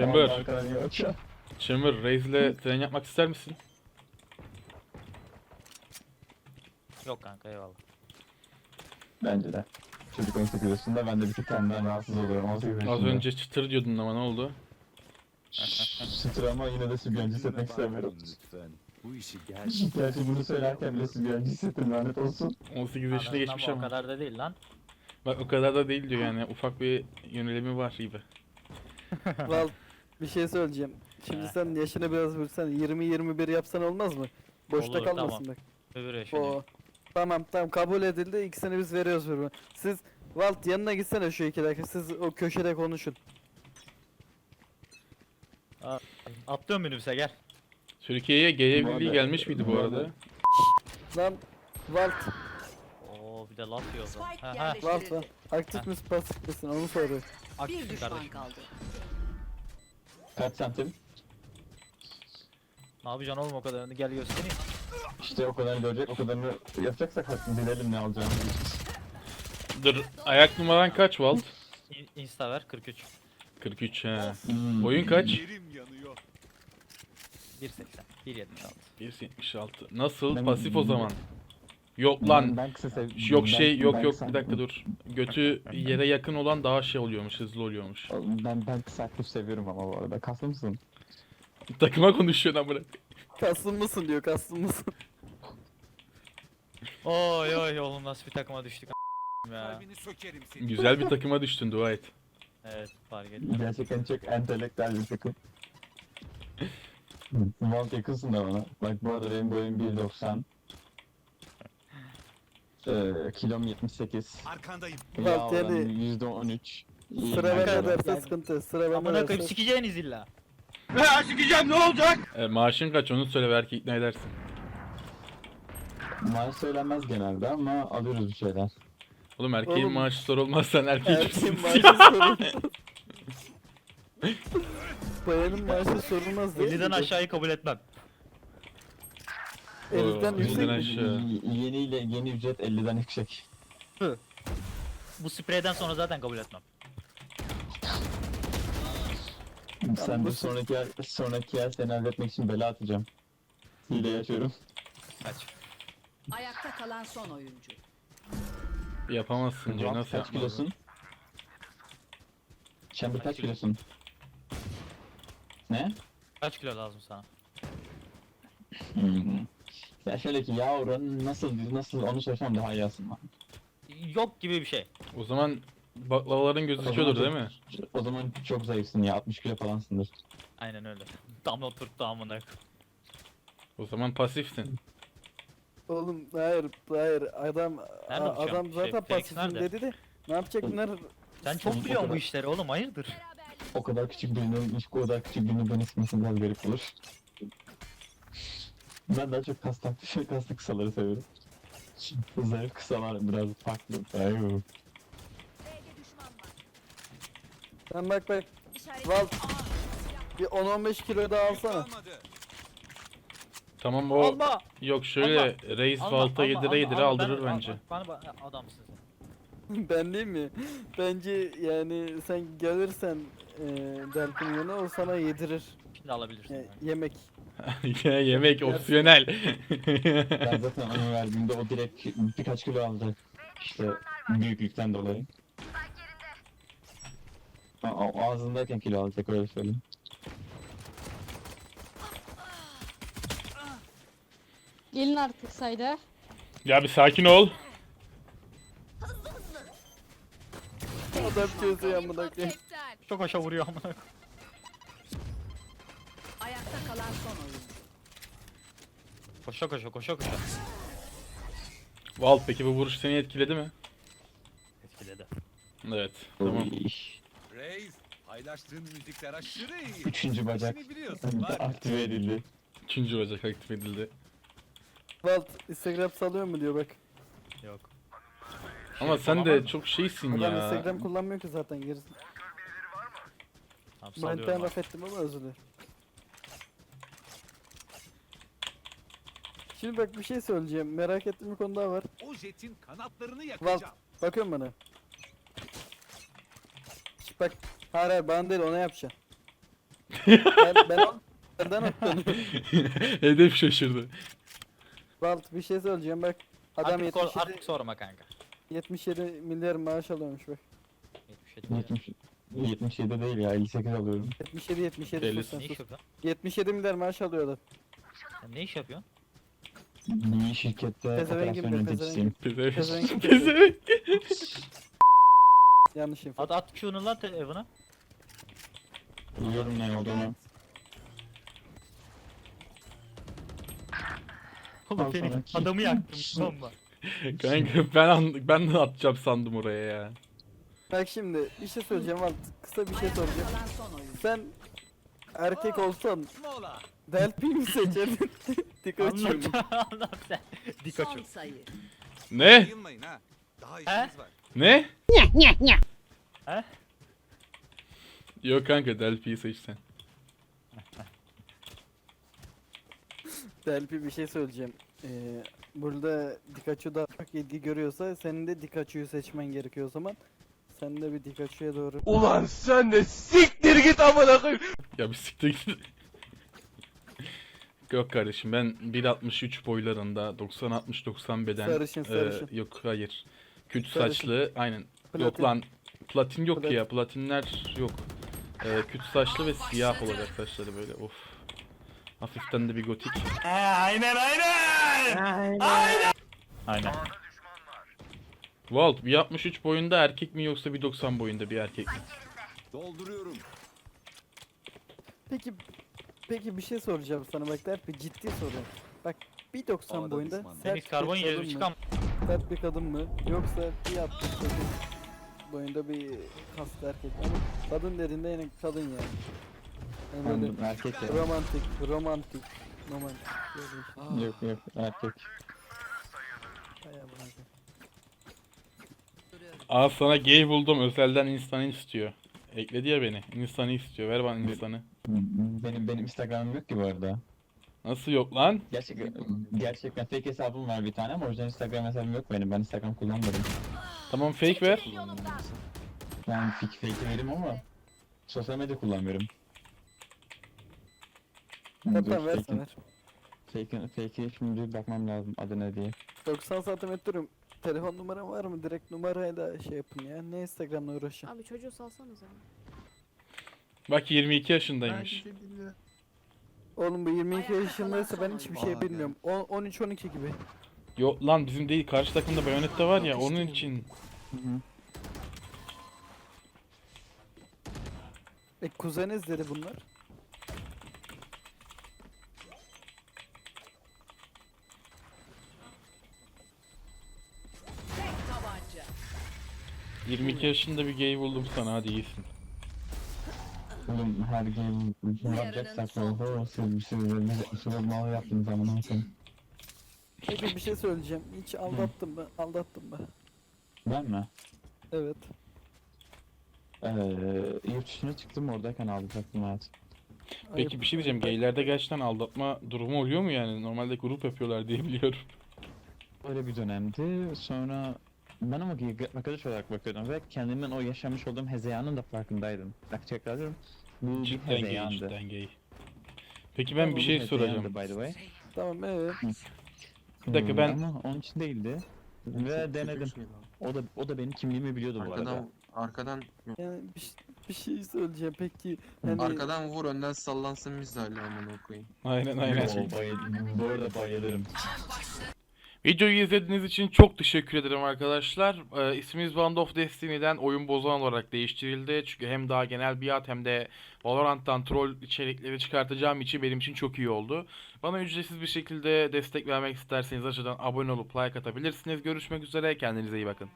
Chamber, Arkadan yok. Chamber, Raze'le tren yapmak ister misin? Yok kanka eyvallah. Bence de. Çocuk 18 yaşında ben de bir tık kendimden rahatsız oluyorum 18 yaşında. Az önce çıtır diyordun ama ne oldu? Çıtır ama yine de sübyancı hissetmek istemiyorum. Lütfen. Bu işi gerçek. Gerçi bunu söylerken bile sübyancı hissettim lanet olsun. 18 yaşına Anladım geçmiş ama ama. O kadar da değil lan. Bak o kadar da değil diyor yani ufak bir yönelimi var gibi. Val bir şey söyleyeceğim. Şimdi sen yaşını biraz vursan 20-21 yapsan olmaz mı? Boşta Olur, kalmasın tamam. bak. Öbür yaşını. O. Tamam tamam kabul edildi. İkisini biz veriyoruz birbirine. Siz Valt yanına gitsene şu iki dakika. Siz o köşede konuşun. Atlıyorum minibüse gel. Türkiye'ye gay evliliği gelmiş miydi bu arada? Lan Valt, Oo bir de laf yiyor. Spike Ha ha. Valt yerleştirildi. Valt. Aktif misin pasif misin onu soruyor. Bir Aktifim düşman kardeşim. kaldı. Kaç santim? Ne yapacaksın oğlum o kadarını gel göstereyim. İşte o kadarını görecek, o kadarını yapacaksak hakkını bilelim ne alacağımızı. Dur ayak numaran kaç Walt? İn- Insta ver 43. 43 he. Hmm. Boyun kaç? Yerim yanıyor. 1.80. 1.76. 176. Nasıl? Pasif o zaman. Yok Ben- lan. Ben kısa sev... Yok ben- şey yok ben yok kısa- bir dakika dur. Götü yere yakın olan daha şey oluyormuş, hızlı oluyormuş. Ben ben kısa aktif seviyorum ama bu arada. Kaslı mısın? Takıma konuşuyorsun amına. Kaslı mısın diyor kaslı mısın? Oy oy oğlum nasıl bir takıma düştük ya. Kalbini sökerim seni. Güzel bir takıma düştün dua et. Evet fark ettim. Gerçekten çok entelektüel bir takım. Valt yakınsın da bana. Bak bu arada benim boyum 1.90. Ee, kilom 78. Arkandayım. Yağ yani- oranı %13. İyi, Sıra ben bende kadar. sıkıntı. Sıra bende Amına koyayım derse. sikeceğiniz illa. E, maaşın kaç onu söyle belki ikna edersin. Maaş söylenmez genelde ama alıyoruz bir şeyler. Oğlum erkeğin Oğlum. maaşı sorulmazsan erkek Erkeğin maaşı sorulmaz. Bayanın maaşı sorulmaz değil 50'den mi? aşağıyı kabul etmem. 50'den Oo, yüksek elden mi? aşağı. Y- Yeni ücret 50'den yüksek. Bu spreyden sonra zaten kabul etmem. Sen bu de sonraki yer, sonraki yer seni halletmek için bela atacağım. Hile yaşıyorum. Kaç. Ayakta kalan son oyuncu. Yapamazsın diyor nasıl kaç yapmadın? kilosun? Chamber kaç kilosun? Ne? Kaç kilo lazım sana? Hmm. Ya şöyle ki yağ oranı nasıl nasıl onu söylesem daha iyi aslında. Yok gibi bir şey. O zaman baklavaların gözüküyordur değil mi? O zaman çok zayıfsın ya 60 kilo falansındır. Aynen öyle. Tam oturttu amına. O zaman pasifsin. Oğlum hayır hayır adam Nerede a- adam Şey, zaten Felix pasifim nerede? dedi de ne yapacak bunlar Sen çok biliyorsun bu işleri oğlum hayırdır? O kadar küçük birinin hiç o kadar küçük birinin sıkması biraz garip olur. Ben daha çok kas taktı, kaslı kısaları seviyorum. Zayıf kısalar biraz farklı. Ayy. sen bak bak Val bir 10-15 kilo daha alsana. Tamam o Alma! yok şöyle reis Alma, Valt'a alma, yedire alma, yedire alma, aldırır ben- bence. Bana bak adamsın sen. ben değil mi? Bence yani sen gelirsen e, Delphin yanına o sana yedirir. Şimdi alabilirsin. E, yemek. Yine yemek opsiyonel. Ben zaten onu verdiğimde o direkt birkaç kilo aldı. İşte büyüklükten dolayı. A- a- ağzındayken kilo alacak öyle söyleyeyim. Gelin artık sayda. ya bir sakin ol. Adam çözüyor amına koyayım. Çok hoşa vuruyor amına koyayım. Koşa koşa koşa koşa. Valt peki bu vuruş seni etkiledi mi? Etkiledi. Evet. Tamam. Reis, paylaştığın müzikler aşırı iyi. Üçüncü bacak İşini biliyorsun aktive edildi. Üçüncü bacak aktif edildi. Valt Instagram salıyor mu diyor bak. Yok. Ama Şey, sen de çok şeysin Adam ya. Instagram kullanmıyor ki zaten gerisi. Tamam Ben salıyorum abi. laf ettim ama özür dilerim. Şimdi bak bir şey söyleyeceğim. Merak ettiğim bir konu daha var. O jetin kanatlarını yakacağım. Bakıyorum bana. Şş, Bak hayır hayır bana değil ona yapacaksın. ben ben o- benden. Hedef şaşırdı. Valt bir şey söyleyeceğim bak. Adam Artık, sor- 77, artık sorma kanka. 77 milyar maaş alıyormuş bak. 77 70, 77 değil ya 58 alıyorum. 77 77 Deli. sus sen Ne iş yapıyorsun? 77 milyar maaş alıyorlar. Sen ne iş yapıyorsun? Bir şirkette Pezevengim operasyon be, yöneticisiyim. Pezevenk. Pezevenk. Yanlış info. At at Q'nu lan telefona. Biliyorum ne olduğunu. Oğlum Al beni sana. adamı yaktım bomba. Kanka ben an- ben de atacağım sandım oraya ya. Bak şimdi bir şey söyleyeceğim Valt. Kısa bir şey soracağım. Sen erkek olsan. Delphi mi seçerdin? Pikachu mu? Anlat sen. Son Dikachu. sayı. Ne? Yayılmayın ha. Daha işimiz var. Ne? He? Yok kanka Delphi'yi seç sen. Delphi bir şey söyleyeceğim. Ee, burada Pikachu da çok ilgi görüyorsa senin de Pikachu'yu seçmen gerekiyor o zaman. Sen de bir Pikachu'ya doğru. Ulan sen de siktir git amına koyayım. Ya bir siktir git. Yok kardeşim ben 1.63 boylarında 90-60-90 beden Sarışın, e, sarışın. yok hayır küt Sarışın. saçlı aynen yok Platin. lan platin yok Platin. ya platinler yok e, küt saçlı ve siyah olacak saçları böyle of hafiften de bir gotik Aynen. Walt 1.63 boyunda erkek mi yoksa 1.90 boyunda bir erkek mi? Dolduruyorum. Peki peki bir şey soracağım sana bak Delphi ciddi soru. Bak 1.90 Havada boyunda düşman. sert bir karbon kadın yeri mı? çıkan. Sert bir kadın mı? Yoksa 1.68 boyunda bir kaslı erkek ama kadın dediğinde yine kadın yani. Yani böyle Anladım, erkek ya. romantik, romantik, romantik. Böyle. Yok yok erkek. Bırakın. Aa sana gay buldum özelden insanı istiyor. Ekledi ya beni. İnsanı istiyor. Ver bana insanı. Benim benim Instagram'ım yok ki bu arada. Nasıl yok lan? Gerçekten gerçekten fake hesabım var bir tane ama orijinal Instagram hesabım yok benim. Ben Instagram kullanmadım. Tamam fake ver. Ben fake fake'i veririm ama sosyal medya kullanmıyorum. Versen fake'in- ver. Fake'e şimdi bir bakmam lazım adı ne diye. 90 santimetrim. Telefon numaram var mı? Direkt numarayla şey yapın ya. Ne Instagram'la uğraşın. Abi çocuğu salsanıza. Bak 22 yaşındaymış. Oğlum bu 22 Ayakta yaşındaysa kalan ben hiçbir şey bilmiyorum. 13-12 gibi. Yok lan bizim değil karşı takımda Bayonetta var ya onun için. E kuzenizleri bunlar. 22 yaşında bir gay buldum sana hadi iyisin. Oğlum her gün ne yapacaksak oho siz siz siz siz mal yaptınız ama ne yapayım. Peki bir şey söyleyeceğim. Hiç aldattım mı? Aldattım mı? Ben mi? Evet. Ee, yurt dışına çıktım oradayken aldattım hayat. Peki bir şey diyeceğim. Gaylerde gerçekten aldatma durumu oluyor mu yani? Normalde grup yapıyorlar diye biliyorum. Öyle bir dönemdi. Sonra ben ama ki- arkadaş olarak bakıyordum ve kendimin o yaşamış olduğum hezeyanın da farkındaydım. Bak tekrar diyorum. Bu bir Cidden gay, hezeyandı. cidden gay. Peki ben bir şey soracağım. By the way. Tamam evet. Bir dakika, Hmm, ben- Ama onun için değildi. Ve denedim. O da o da benim kimliğimi biliyordu bu arada. Arkadan arkadan Yani bir, ş- bir şey söyleyeceğim peki. Hani arkadan vur önden sallansın misali amına koyayım. Aynen aynen. Bu arada bayılırım. Videoyu izlediğiniz için çok teşekkür ederim arkadaşlar. Ee, ismimiz Band of Destiny'den oyun bozan olarak değiştirildi. Çünkü hem daha genel bir ad hem de Valorant'tan troll içerikleri çıkartacağım için benim için çok iyi oldu. Bana ücretsiz bir şekilde destek vermek isterseniz aşağıdan abone olup like atabilirsiniz. Görüşmek üzere. Kendinize iyi bakın.